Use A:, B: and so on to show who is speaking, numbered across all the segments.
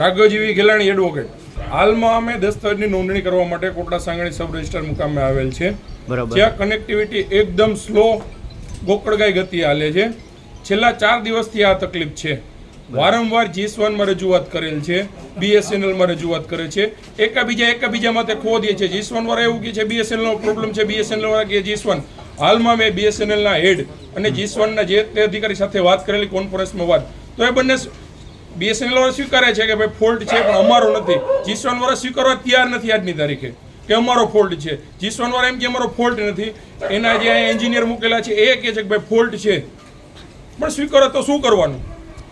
A: રાઘવજીવી Gelani advocate હાલમાં અમે દસ્તાવેજની નોંધણી કરવા માટે કોટડા સાંગણી સબ રજિસ્ટર મુકામે આવેલ છે. જ્યાં કનેક્ટિવિટી એકદમ સ્લો ગોકળગાય ગતિ હાલે છે. છેલ્લા ચાર દિવસથી આ તકલીફ છે. વારંવાર જીસવાનમાં રજૂઆત કરેલ છે. બીએસએનએલમાં રજૂઆત કરે છે. એકાબીજા એકાબીજામાં તે ખો દે છે જીસવાન વાળા એવું કહે છે બીએસએનએલનો પ્રોબ્લેમ છે બીએસએનએલ વાળા કહે જીસવાન હાલમાં મેં બીએસએનએલના હેડ અને જીસવાનના જે તે અધિકારી સાથે વાત કરેલી કોન્ફરન્સમાં વાત. તો એ બંને બીએસએનએલ સ્વીકારે છે કે ભાઈ ફોલ્ટ છે, પણ અમારો નથી. જીસવાન વાળા સ્વીકારવા તૈયાર નથી આજની તારીખે. કે અમારો ફોલ્ટ છે. જીસવાન વાળા એમ કે અમારો ફોલ્ટ નથી. એના જે એન્જિનિયર મૂકેલા છે, એ કહે છે કે ભાઈ ફોલ્ટ છે. પણ સ્વીકારો તો શું કરવાનું?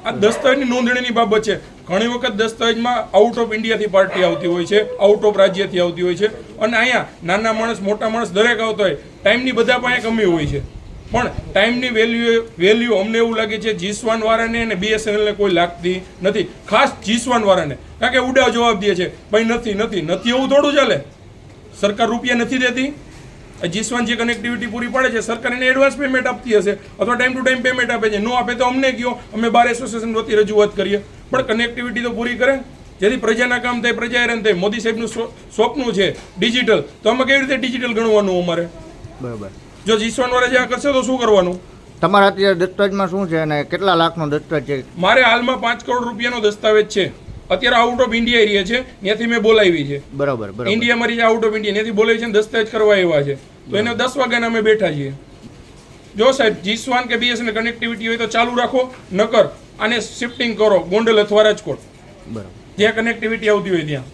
A: આ દસ્તાવેજની નોંધણીની બાબત છે. ઘણી વખત દસ્તાવેજમાં આઉટ ઓફ ઇન્ડિયાથી પાર્ટી આવતી હોય છે આઉટ ઓફ રાજ્યથી આવતી હોય છે. અને અહીંયા નાના માણસ, મોટા માણસ દરેક આવતો હોય. ટાઈમની બધા પાસે કમી હોય છે. પણ ટાઈમની વેલ્યુ વેલ્યુ અમને એવું લાગે છે, જીસવાન વાળાને અને બીએસએનએલને કોઈ લાગતી નથી. ખાસ જીસવાન વાળાને. કારણ કે ઉડા જવાબ દે છે, ભાઈ, નથી નથી નથી એવું થોડું ચાલે સરકાર રૂપિયા નથી દેતી. જીસવાન જે કનેક્ટિવિટી પૂરી પાડે છે, સરકાર એને એડવાન્સ પેમેન્ટ આપતી હશે અથવા ટાઈમ ટુ ટાઈમ પેમેન્ટ આપે છે. નો આપે તો અમને કયો? અમે બાર એસોસિએશન વતી રજૂઆત કરીએ. પણ કનેક્ટિવિટી તો પૂરી કરે. જેથી પ્રજાના કામ થાય પ્રજા હેરાન થાય. મોદી સાહેબનું સ્વપ્ન છે ડિજિટલ તો અમે કેવી રીતે ડિજિટલ ગણવાનું અમારે?
B: બરાબર.
A: જો જીસવન જ્યાં કરશે તો શું કરવાનું?
B: તમારા અત્યારે દસ્તાવેજમાં શું છે અને કેટલા લાખનો દસ્તાવેજ છે?
A: મારે હાલમાં પાંચ કરોડ રૂપિયાનો દસ્તાવેજ છે. અત્યારે આઉટ ઓફ ઇન્ડિયા એરિયા છે. ત્યાંથી મેં બોલાવી છે.
B: બરાબર બરાબર.
A: ઇન્ડિયા મારી આઉટ ઓફ ઇન્ડિયા ત્યાંથી બોલાવી છે દસ્તાવેજ કરવા આવ્યા છે. તો એને દસ વાગ્યાના અમે બેઠા છીએ. જો સાહેબ જીસવાન કે બીએસએન કનેક્ટિવિટી હોય તો ચાલુ રાખો નકર આને શિફ્ટિંગ કરો ગોંડલ અથવા રાજકોટ.
B: બરાબર.
A: જ્યાં કનેક્ટિવિટી આવતી હોય ત્યાં.